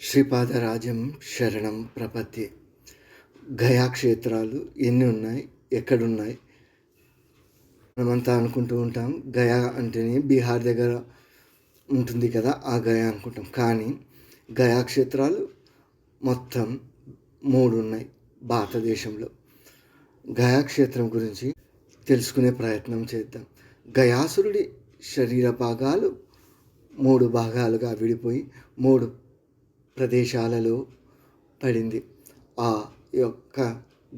శ్రీపాదరాజం శరణం ప్రపత్తి గయా క్షేత్రాలు ఎన్ని ఉన్నాయి? ఎక్కడున్నాయి? మనమంతా అనుకుంటూ ఉంటాం గయా అంటేనే బీహార్ దగ్గర ఉంటుంది కదా ఆ గయా అనుకుంటాం. కానీ గయా క్షేత్రాలు మొత్తం మూడు ఉన్నాయి భారతదేశంలో. గయా క్షేత్రం గురించి తెలుసుకునే ప్రయత్నం చేద్దాం. గయాసురుడి శరీర భాగాలు మూడు భాగాలుగా విడిపోయి మూడు ప్రదేశాలలో పడింది. ఆ యొక్క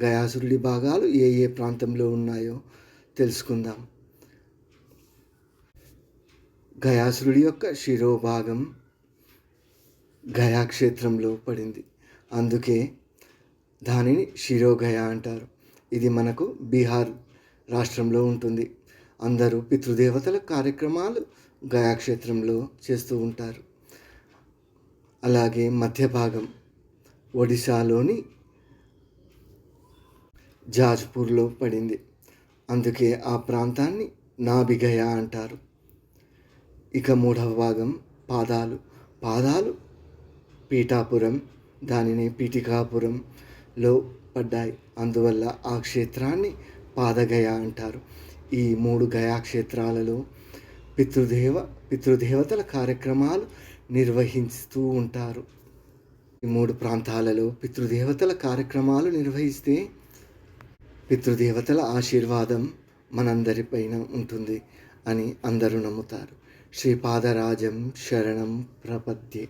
గయాసురుడి భాగాలు ఏ ఏ ప్రాంతంలో ఉన్నాయో తెలుసుకుందాం. గయాసురుడి యొక్క శిరోభాగం గయాక్షేత్రంలో పడింది. అందుకే దానిని శిరోగయ అంటారు. ఇది మనకు బీహార్ రాష్ట్రంలో ఉంటుంది. అందరూ పితృదేవతల కార్యక్రమాలు గయాక్షేత్రంలో చేస్తూ ఉంటారు. అలాగే మధ్య భాగం ఒడిశాలోని జాజ్పూర్లో పడింది. అందుకే ఆ ప్రాంతాన్ని నాభిగయ అంటారు. ఇక మూడవ భాగం పాదాలు. పాదాలు పీఠాపురం దానిని పీఠికాపురంలో పడ్డాయి. అందువల్ల ఆ క్షేత్రాన్ని పాదగయ అంటారు. ఈ మూడు గయా క్షేత్రాలలో పితృదేవ పితృదేవతల కార్యక్రమాలు నిర్వహిస్తూ ఉంటారు. ఈ మూడు ప్రాంతాలలో పితృదేవతల కార్యక్రమాలు నిర్వహిస్తే పితృదేవతల ఆశీర్వాదం మనందరిపైన ఉంటుంది అని అందరూ నమ్ముతారు. శ్రీపాదరాజం శరణం ప్రపద్యే.